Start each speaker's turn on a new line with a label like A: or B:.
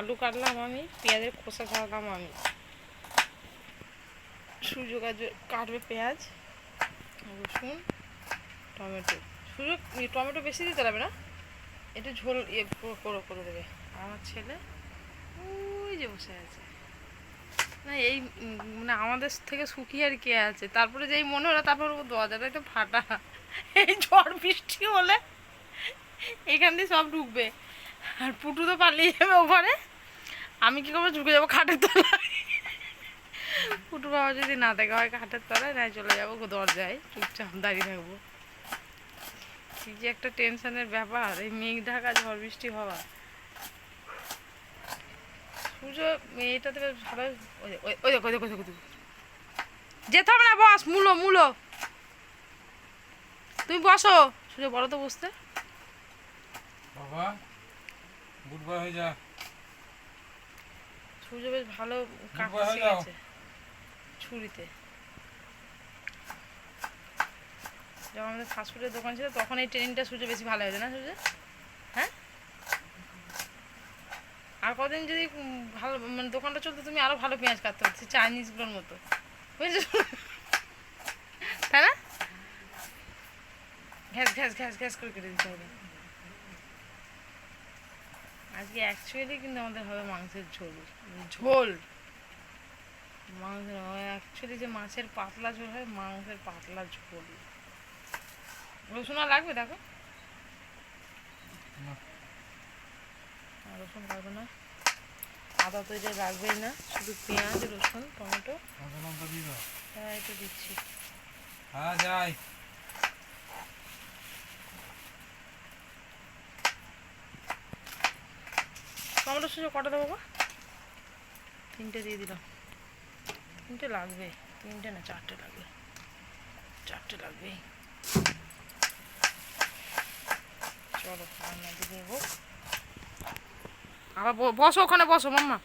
A: আলু কাটলাম আমি, পেঁয়াজের খোসা ছাড়ালাম আমি। সুযোগ আজ কাটবে পেঁয়াজ, রসুন, টমেটো। এই টমেটো বেশি দিতে হবে না একটু ঝোল ইয়ে করে- করে দেবে। আমার ছেলে ওই যে বসে আছে। না, এই মানে আমাদের থেকে সুখী আর কে আছে? তারপরে যেই মনে হলো, তারপর ও দরজাটাই তো ফাটা। এই ঝড় বৃষ্টি হলে এখান দিয়ে সব ঢুকবে। আর পুটু তো পালিয়ে যাবে ওখানে আমি কি করব? ঢুকে যাব খাটের তলায়। পুটু বাবা যদি না থাকে হয় খাটের তলায় না চলে যাব দরজায়। চুপচাপ দাঁড়িয়ে থাকব। কি যে একটা টেনশনের ব্যাপার এই মেঘ ঢাকা ঝড় বৃষ্টি হওয়া। পুজো মেয়েটাতে বেশ ওই দেখো দেখো দেখো, যেতে হবে না বস মূলো মূলো। তুমি বসো। সুজো বলো তো বসতে।
B: বাবা গুড বয় হয়ে যা।
A: সূর্য বেশ ভালো
B: হয়ে
A: ছুরিতে। যখন আমাদের ফাস্টফুডের দোকান ছিল তখন এই ট্রেনিংটা সূর্য বেশি ভালো হয়েছে না সূর্য? হ্যাঁ? আর কদিন যদি ভালো মানে দোকানটা চলতো তুমি আরও ভালো পেঁয়াজ কাটতে পারতো চাইনিজগুলোর মতো। বুঝেছ? তাই না? ঘ্যাস ঘ্যাস ঘ্যাস ঘ্যাস করে কেটে দিতে হবে। আজকে অ্যাকচুয়ালি কিন্তু আমাদের হবে মাংসের ঝোল। ঝোল। মাংসের অ্যাকচুয়ালি যে মাছের পাতলা ঝোল হয় মাংসের পাতলা ঝোল। রসুন আর লাগবে দেখো? রসুন লাগবে না। আদা তো এটা লাগবেই না শুধু পেঁয়াজ রসুন টমেটো। হ্যাঁ এটা দিচ্ছি।
B: হ্যাঁ যাই।
A: টমেটো সুযোগ কটা দেবো গো? তিনটে দিয়ে দিলাম। তিনটে লাগবে। তিনটে না, চারটে লাগবে। চারটে লাগবেই। চলো রান্না দিকে দেবো আবার বসো ওখানে, বসো, মাম্মা।